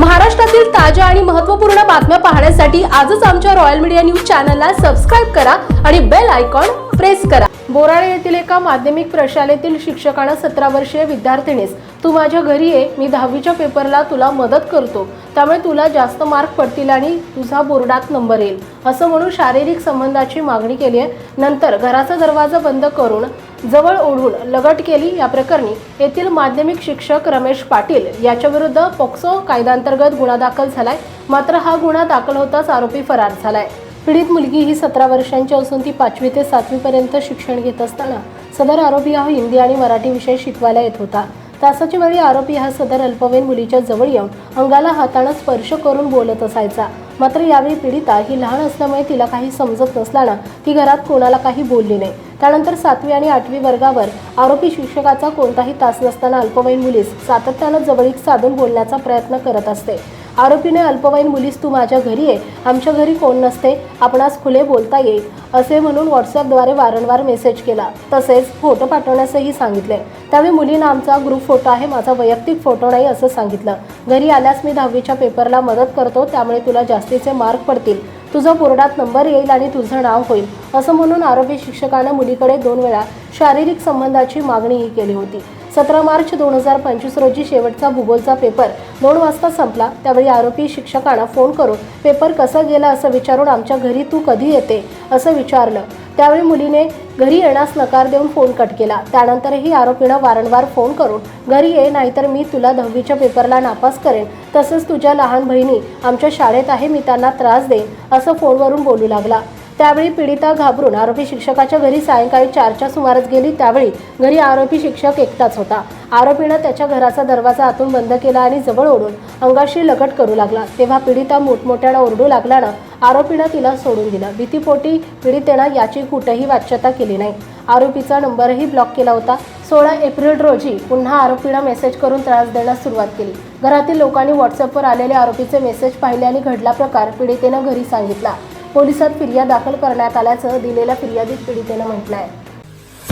महाराष्ट्रातील ताज्या आणि महत्त्वपूर्ण बातम्या पाहण्यासाठी आजच आमच्या रॉयल मीडिया न्यूज चॅनलला सबस्क्राईब करा आणि बेल आयकॉन प्रेस करा. बोराळे येथील एका माध्यमिक प्रशालेतील शिक्षकानं सतरा वर्षीय विद्यार्थिनीस तू माझ्या घरी ये मी दहावीच्या पेपरला तुला मदत करतो. त्यामुळे तुला जास्त मार्क पडतील आणि तुझा बोर्डात नंबर येईल. असं म्हणून शारीरिक संबंधाची मागणी केली आहे. नंतर घराचा दरवाजा बंद करून जवळ ओढून लगट केली या प्रकरणी येथील माध्यमिक शिक्षक रमेश पाटील याच्याविरुद्ध पोक्सो कायद्यांतर्गत गुन्हा दाखल झालाय. मात्र हा गुन्हा दाखल होताच आरोपी फरार झालाय. पीडित मुलगी ही सतरा वर्षांची असून ती पाचवी ते सातवीपर्यंत शिक्षण घेत असताना सदर आरोपी हा हिंदी आणि मराठी विषय शिकवायला येत होता. तासाच्या वेळी आरोपी हा सदर अल्पवयीन मुलीच्या जवळ येऊन अंगाला हातानं स्पर्श करून बोलत असायचा. मात्र यावेळी पीडिता ही लहान असल्यामुळे तिला काही समजत नसल्यानं ती घरात कोणाला काही बोलली नाही. त्यानंतर सातवी आणि आठवी वर्गावर आरोपी शिक्षकाचा कोणताही तास नसताना अल्पवयीन मुलीस सातत्यानं जवळीक साधून बोलण्याचा प्रयत्न करत असते. आरोपीने अल्पवयीन मुलीस तू माझ्या घरी ये आमच्या घरी कोण नसते आपणास खुले बोलता येईल असे म्हणून व्हॉट्सअपद्वारे वारंवार मेसेज केला. तसेच फोटो पाठवण्यासही सांगितले. त्यावेळी मुलीनं आमचा ग्रुप फोटो आहे माझा वैयक्तिक फोटो नाही असं सांगितलं. घरी आल्यास मी दहावीच्या पेपरला मदत करतो त्यामुळे तुला जास्तीचे मार्क पडतील. तुझं बोर्डात नंबर येईल आणि तुझं नाव होईल असं म्हणून आरोपी शिक्षकानं मुलीकडे दोन वेळा शारीरिक संबंधाची मागणीही केली होती. सतरा मार्च दोन हजार पंचवीस रोजी शेवटचा भूगोलचा पेपर दोन वाजता संपला. त्यावेळी आरोपी शिक्षकांना फोन करून पेपर कसा गेला असं विचारून आमच्या घरी तू कधी येते? असं विचारलं. त्यावेळी मुलीने घरी येण्यास नकार देऊन फोन कट केला. त्यानंतरही आरोपीनं वारंवार फोन करून घरी ये नाहीतर मी तुला दहावीच्या पेपरला नापास करेन. तसंच तुझ्या लहान बहिणी आमच्या शाळेत आहे मी त्यांना त्रास देईन असं फोनवरून बोलू लागला. त्यावेळी पीडिता घाबरून आरोपी शिक्षकाच्या घरी सायंकाळी चारच्या सुमारास गेली. त्यावेळी घरी आरोपी शिक्षक एकटाच होता. आरोपीनं त्याच्या घराचा दरवाजा आतून बंद केला आणि जवळ ओढून अंगाशी लगट करू लागला. तेव्हा पीडिता मोठमोठ्यानं ओरडू लागल्यानं आरोपीनं तिला सोडून दिलं. भीतीपोटी पीडितेनं याची कुठेही वाच्यता केली नाही. आरोपीचा नंबरही ब्लॉक केला होता. सोळा एप्रिल रोजी पुन्हा आरोपीनं मेसेज करून त्रास देण्यास सुरुवात केली. घरातील लोकांनी व्हॉट्सअपवर आलेले आरोपीचे मेसेज पाहिले आणि घडला प्रकार पीडितेनं घरी सांगितला. पोलिसात फिर्याद दाखल करण्यात आल्याचं दिलेल्या फिर्यादीत पीडितेनं म्हटलं आहे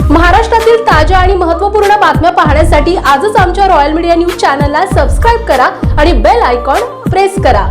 महाराष्ट्रातील ताज्या आणि महत्त्वपूर्ण बातम्या पाहण्यासाठी आजच आमच्या रॉयल मीडिया न्यूज चॅनलला सबस्क्राईब करा आणि बेल आयकॉन प्रेस करा.